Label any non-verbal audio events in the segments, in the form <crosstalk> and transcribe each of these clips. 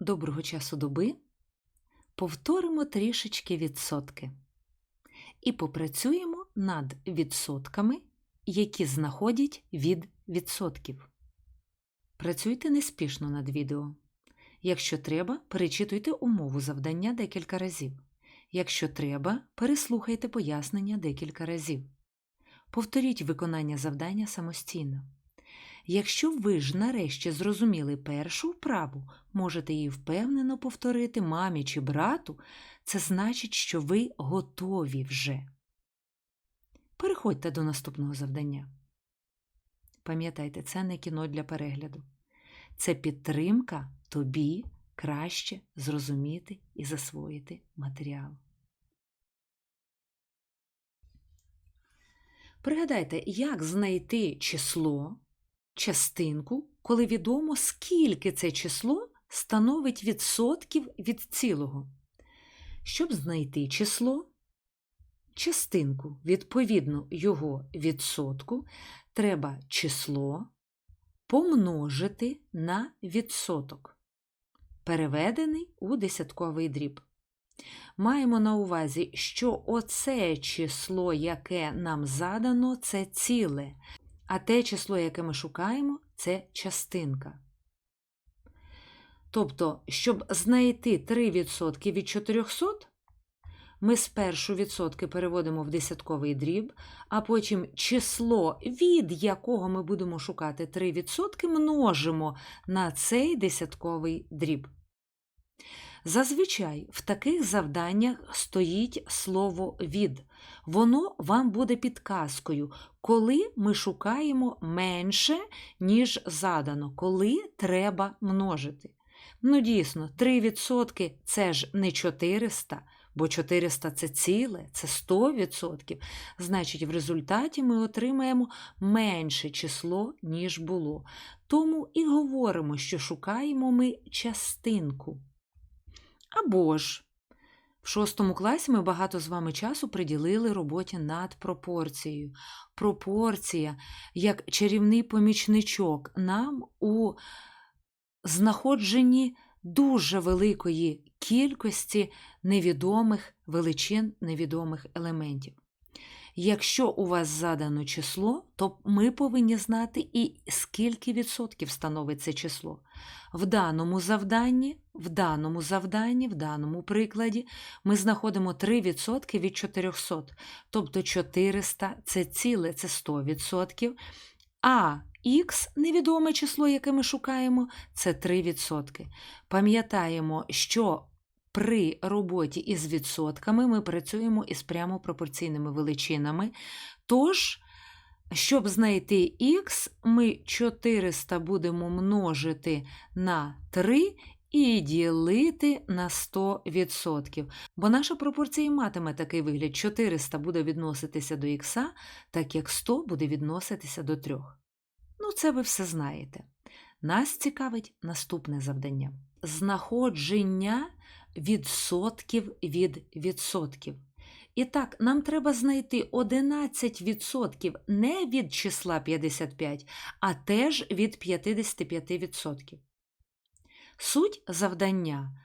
Доброго часу доби. Повторимо трішечки відсотки і попрацюємо над відсотками, які знаходять від відсотків. Працюйте неспішно над відео. Якщо треба, перечитуйте умову завдання декілька разів. Якщо треба, переслухайте пояснення декілька разів. Повторіть виконання завдання самостійно. Якщо ви ж нарешті зрозуміли першу вправу, можете її впевнено повторити мамі чи брату, це значить, що ви готові вже. Переходьте до наступного завдання. Пам'ятайте, це не кіно для перегляду. Це підтримка тобі краще зрозуміти і засвоїти матеріал. Пригадайте, як знайти число, частинку, коли відомо, скільки це число становить відсотків від цілого. Щоб знайти число, частинку відповідно його відсотку, треба число помножити на відсоток, переведений у десятковий дріб. Маємо на увазі, що оце число, яке нам задано, це ціле, а те число, яке ми шукаємо, це частинка. Тобто, щоб знайти 3% від 400, ми спершу відсотки переводимо в десятковий дріб, а потім число, від якого ми будемо шукати 3%, множимо на цей десятковий дріб. Зазвичай в таких завданнях стоїть слово від. Воно вам буде підказкою, коли ми шукаємо менше, ніж задано, коли треба множити. Ну, дійсно, 3% це ж не 400, бо 400 це ціле, це 100%. Значить, в результаті ми отримаємо менше число, ніж було. Тому і говоримо, що шукаємо ми частинку. Або ж в шостому класі ми багато з вами часу приділили роботі над пропорцією. Пропорція як чарівний помічничок нам у знаходженні дуже великої кількості невідомих величин невідомих елементів. Якщо у вас задано число, то ми повинні знати і скільки відсотків становить це число. В даному завданні, в даному завданні, в даному прикладі ми знаходимо 3% від 400, тобто 400 це ціле, це 100%, а х невідоме число, яке ми шукаємо, це 3%. Пам'ятаємо, що при роботі із відсотками ми працюємо із прямо пропорційними величинами. Тож, щоб знайти х, ми 400 будемо множити на 3 і ділити на 100%. Бо наша пропорція матиме такий вигляд: 400 буде відноситися до х, так як 100 буде відноситися до 3. Ну, це ви все знаєте. Нас цікавить наступне завдання: знаходження відсотків від відсотків. І так, нам треба знайти 11% не від числа 55, а теж від 55%. Суть завдання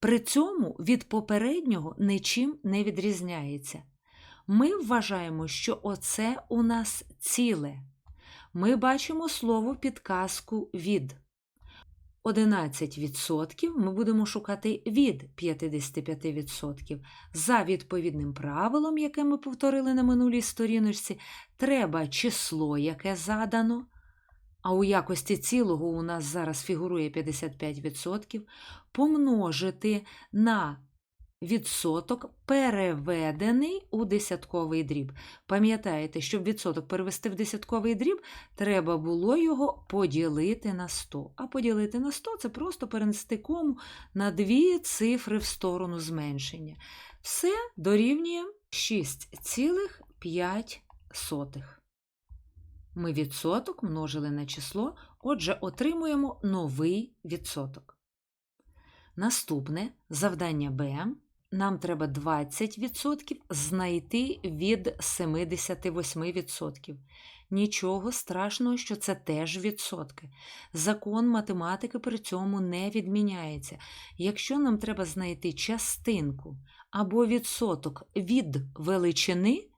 при цьому від попереднього нічим не відрізняється. Ми вважаємо, що оце у нас ціле. Ми бачимо слово підказку від. 11% ми будемо шукати від 55%. За відповідним правилом, яке ми повторили на минулій сторіночці, треба число, яке задано, а у якості цілого у нас зараз фігурує 55%, помножити на відсоток, переведений у десятковий дріб. Пам'ятаєте, щоб відсоток перевести в десятковий дріб, треба було його поділити на 100. А поділити на 100 це просто перенести кому на дві цифри в сторону зменшення. Все дорівнює 6,5. Ми відсоток множили на число, отже, отримуємо новий відсоток. Наступне завдання Б нам треба 20% знайти від 78%. Нічого страшного, що це теж відсотки. Закон математики при цьому не відміняється. Якщо нам треба знайти частинку або відсоток від величини,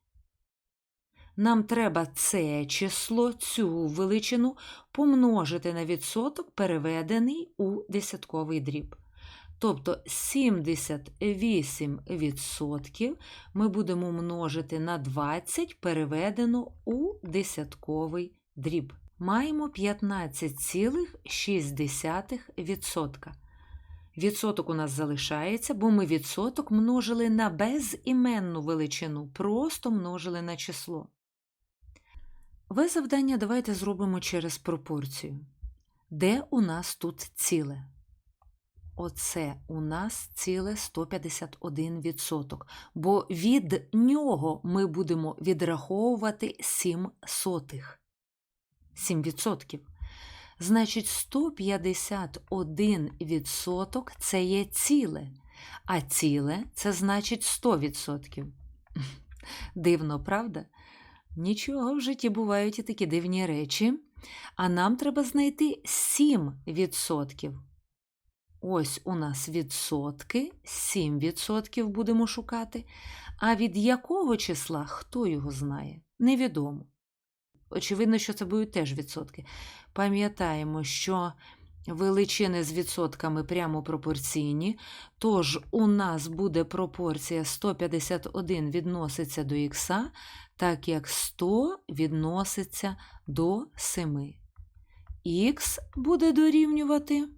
нам треба це число, цю величину помножити на відсоток, переведений у десятковий дріб. Тобто 78% ми будемо множити на 20, переведено у десятковий дріб. Маємо 15,6%. Відсоток у нас залишається, бо ми відсоток множили на безіменну величину, просто множили на число. Ви завдання давайте зробимо через пропорцію. Де у нас тут ціле? Оце у нас ціле 151%, бо від нього ми будемо відраховувати 7 сотих. 7%. Значить, 151% це є ціле, а ціле це значить 100%. <laughs> Дивно, правда? Нічого в житті бувають і такі дивні речі. А нам треба знайти 7%. Ось у нас відсотки, 7% будемо шукати. А від якого числа хто його знає? Невідомо. Очевидно, що це будуть теж відсотки. Пам'ятаємо, що величини з відсотками прямо пропорційні, тож у нас буде пропорція 151 відноситься до х, так як 100 відноситься до 7. Х буде дорівнювати.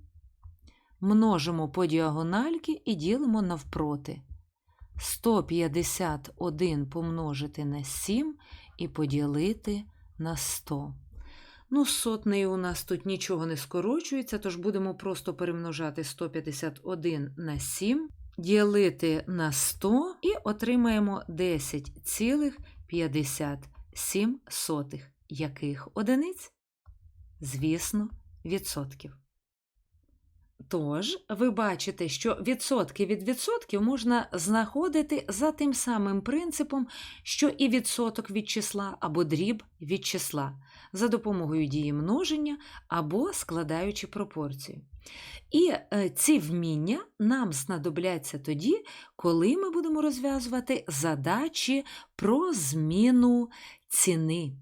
Множимо по діагональки і ділимо навпроти. 151 помножити на 7 і поділити на 100. Ну, з сотнею у нас тут нічого не скорочується, тож будемо просто перемножати 151 на 7, ділити на 100 і отримаємо 10,57. Яких одиниць? Звісно, відсотків. Тож, ви бачите, що відсотки від відсотків можна знаходити за тим самим принципом, що і відсоток від числа або дріб від числа, за допомогою дії множення або складаючи пропорцію. І е, ці вміння нам знадобляться тоді, коли ми будемо розв'язувати задачі про зміну ціни.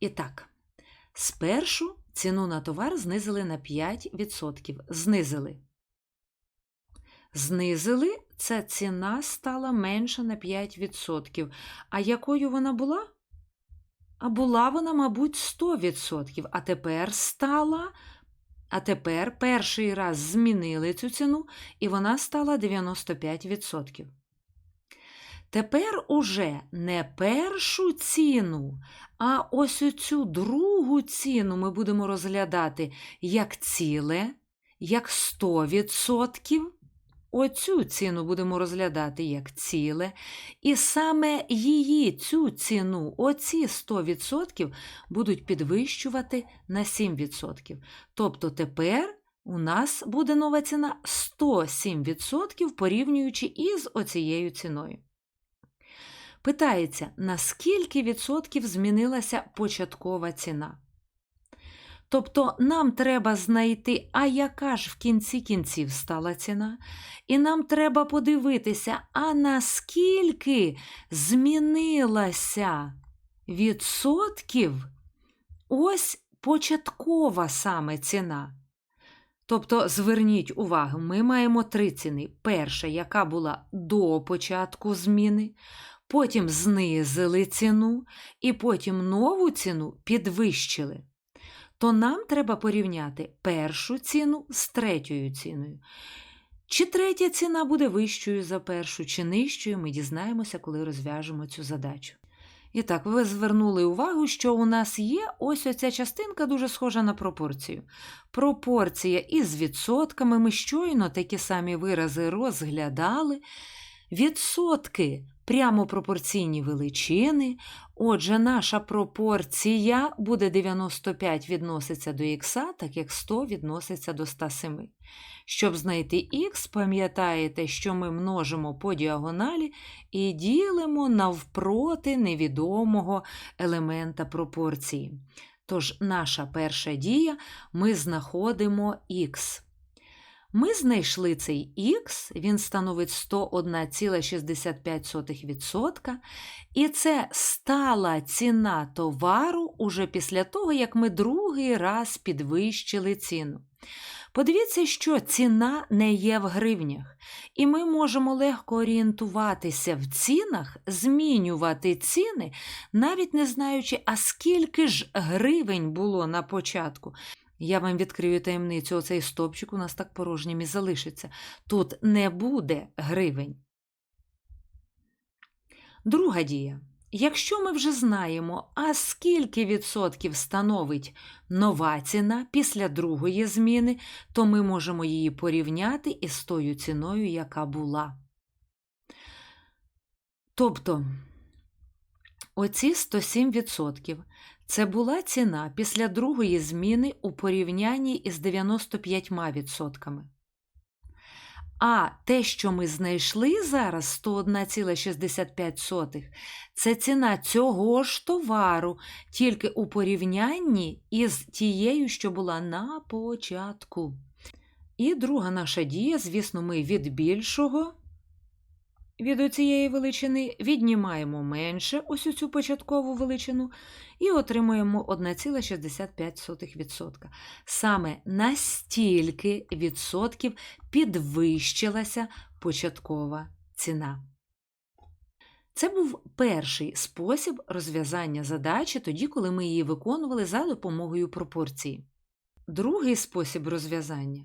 І так, спершу ціну на товар знизили на 5%. Знизили. Знизили це ціна стала менша на 5%. А якою вона була? А була вона, мабуть, 100%. А тепер стала. А тепер перший раз змінили цю ціну, і вона стала 95%. Тепер уже не першу ціну, а ось оцю другу ціну ми будемо розглядати як ціле, як 100%. Оцю ціну будемо розглядати як ціле, і саме її, цю ціну, оці 100% будуть підвищувати на 7%. Тобто тепер у нас буде нова ціна 107%, порівнюючи із оцією ціною. Питається, на скільки відсотків змінилася початкова ціна? Тобто нам треба знайти, а яка ж в кінці кінців стала ціна, і нам треба подивитися, а наскільки змінилася відсотків ось початкова саме ціна. Тобто, зверніть увагу, ми маємо три ціни. Перша, яка була до початку зміни, потім знизили ціну, і потім нову ціну підвищили то нам треба порівняти першу ціну з третьою ціною. Чи третя ціна буде вищою за першу, чи нижчою, ми дізнаємося, коли розв'яжемо цю задачу. І так, ви звернули увагу, що у нас є ось оця частинка дуже схожа на пропорцію. Пропорція із відсотками, ми щойно такі самі вирази розглядали. Відсотки прямо пропорційні величини, Отже, наша пропорція буде 95 відноситься до х, так як 100 відноситься до 107. Щоб знайти х, пам'ятаєте, що ми множимо по діагоналі і ділимо навпроти невідомого елемента пропорції. Тож наша перша дія ми знаходимо х. Ми знайшли цей х, він становить 101,65%, і це стала ціна товару уже після того, як ми другий раз підвищили ціну. Подивіться, що ціна не є в гривнях, і ми можемо легко орієнтуватися в цінах, змінювати ціни, навіть не знаючи, а скільки ж гривень було на початку. Я вам відкрию таємницю, оцей стопчик у нас так порожнім і залишиться. Тут не буде гривень. Друга дія. Якщо ми вже знаємо, а скільки відсотків становить нова ціна після другої зміни, то ми можемо її порівняти із тою ціною, яка була. Тобто оці 107% це була ціна після другої зміни у порівнянні із 95%. А те, що ми знайшли зараз 101,65, це ціна цього ж товару, тільки у порівнянні із тією, що була на початку. І друга наша дія, звісно, ми від більшого від цієї величини віднімаємо менше ось цю початкову величину і отримуємо 1,65%. Саме настільки відсотків підвищилася початкова ціна. Це був перший спосіб розв'язання задачі тоді, коли ми її виконували за допомогою пропорції. Другий спосіб розв'язання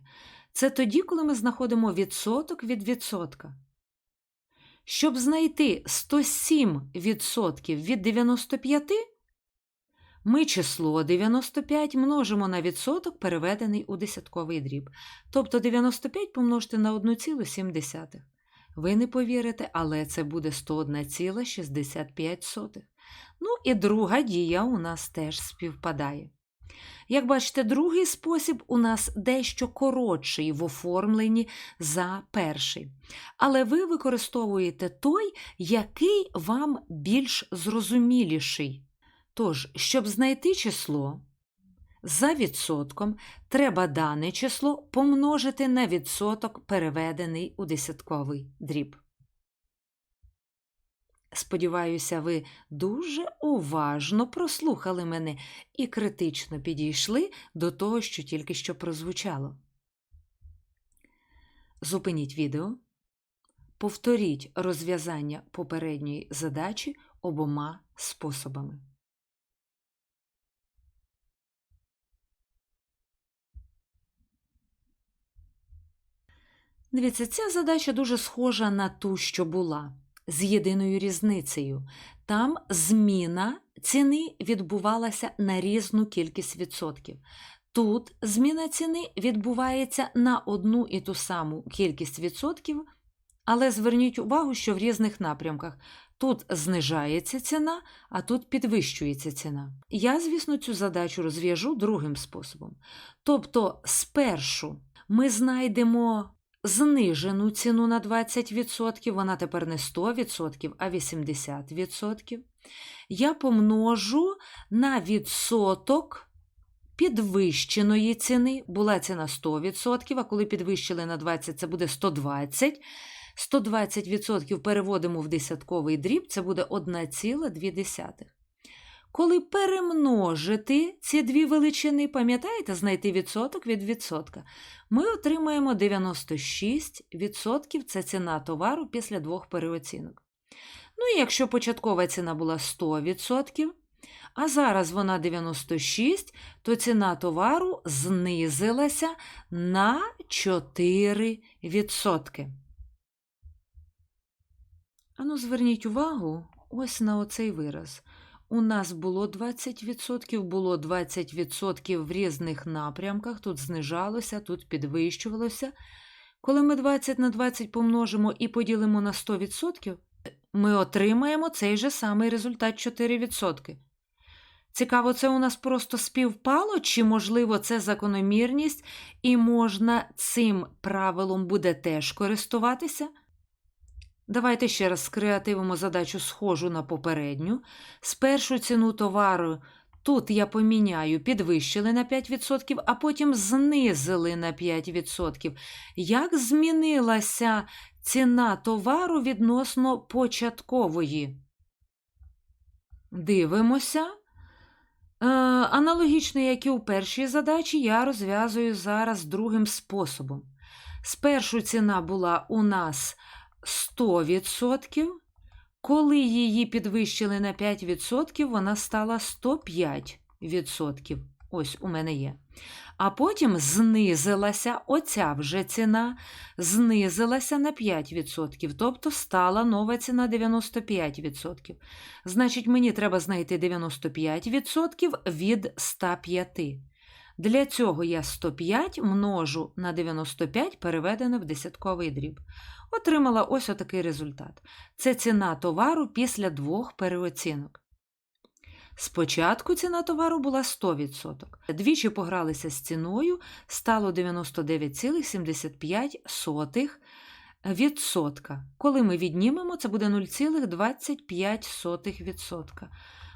це тоді, коли ми знаходимо відсоток від відсотка. Щоб знайти 107% від 95, ми число 95 множимо на відсоток, переведений у десятковий дріб. Тобто 95 помножити на 1,7. Ви не повірите, але це буде 101,65. Ну і друга дія у нас теж співпадає. Як бачите, другий спосіб у нас дещо коротший в оформленні за перший. Але ви використовуєте той, який вам більш зрозуміліший. Тож, щоб знайти число, за відсотком треба дане число помножити на відсоток, переведений у десятковий дріб. Сподіваюся, ви дуже уважно прослухали мене і критично підійшли до того, що тільки що прозвучало. Зупиніть відео, повторіть розв'язання попередньої задачі обома способами. Дивіться, ця задача дуже схожа на ту, що була з єдиною різницею. Там зміна ціни відбувалася на різну кількість відсотків. Тут зміна ціни відбувається на одну і ту саму кількість відсотків, але зверніть увагу, що в різних напрямках. Тут знижається ціна, а тут підвищується ціна. Я, звісно, цю задачу розв'яжу другим способом. Тобто, спершу ми знайдемо знижену ціну на 20%, вона тепер не 100%, а 80%. Я помножу на відсоток підвищеної ціни. Була ціна 100%, а коли підвищили на 20%, це буде 120%. 120% переводимо в десятковий дріб, це буде 1,2. Коли перемножити ці дві величини, пам'ятаєте, знайти відсоток від відсотка, ми отримаємо 96% це ціна товару після двох переоцінок. Ну і якщо початкова ціна була 100%, а зараз вона 96, то ціна товару знизилася на 4%. Ану, зверніть увагу ось на оцей вираз. У нас було 20%, було 20% в різних напрямках, тут знижалося, тут підвищувалося. Коли ми 20 на 20 помножимо і поділимо на 100%, ми отримаємо цей же самий результат 4%. Цікаво, це у нас просто співпало, чи, можливо, це закономірність, і можна цим правилом буде теж користуватися? Давайте ще раз скреативимо задачу схожу на попередню. Спершу ціну товару тут я поміняю, підвищили на 5%, а потім знизили на 5%. Як змінилася ціна товару відносно початкової? Дивимося. Е, аналогічно, як і у першій задачі, я розв'язую зараз другим способом. Спершу ціна була у нас 100%. Коли її підвищили на 5%, вона стала 105%. Ось у мене є. А потім знизилася оця вже ціна, знизилася на 5%, тобто стала нова ціна 95%. Значить, мені треба знайти 95% від 105. Для цього я 105 множу на 95, переведене в десятковий дріб. Отримала ось отакий результат. Це ціна товару після двох переоцінок. Спочатку ціна товару була 100%. Двічі погралися з ціною, стало 99,75%. Коли ми віднімемо, це буде 0,25%.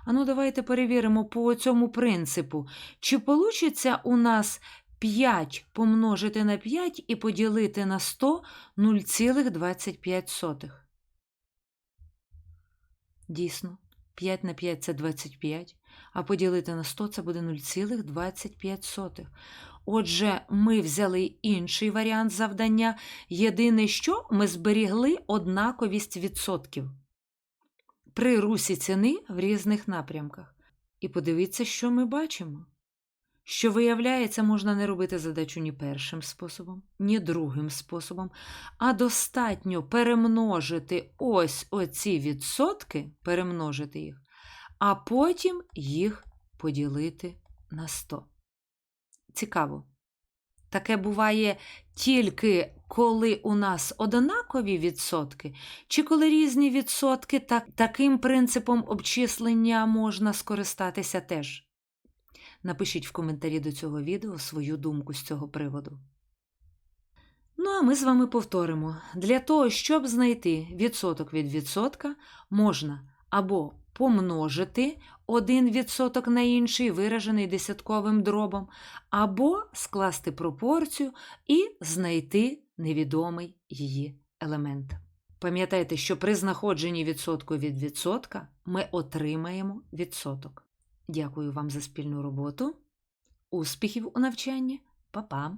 Ану, давайте перевіримо по цьому принципу, чи вийде у нас 5 помножити на 5 і поділити на 100 0,25. Дійсно, 5 на 5 це 25, а поділити на 100 це буде 0,25. Отже, ми взяли інший варіант завдання. Єдине, що ми зберігли однаковість відсотків при русі ціни в різних напрямках. І подивіться, що ми бачимо. Що, виявляється, можна не робити задачу ні першим способом, ні другим способом, а достатньо перемножити ось оці відсотки, перемножити їх, а потім їх поділити на 100. Цікаво. Таке буває тільки коли у нас однакові відсотки, чи коли різні відсотки, так, таким принципом обчислення можна скористатися теж. Напишіть в коментарі до цього відео свою думку з цього приводу. Ну, а ми з вами повторимо: для того, щоб знайти відсоток від відсотка, можна або помножити один відсоток на інший, виражений десятковим дробом, або скласти пропорцію і знайти невідомий її елемент. Пам'ятайте, що при знаходженні відсотку від відсотка ми отримаємо відсоток. Дякую вам за спільну роботу. Успіхів у навчанні, Па-па!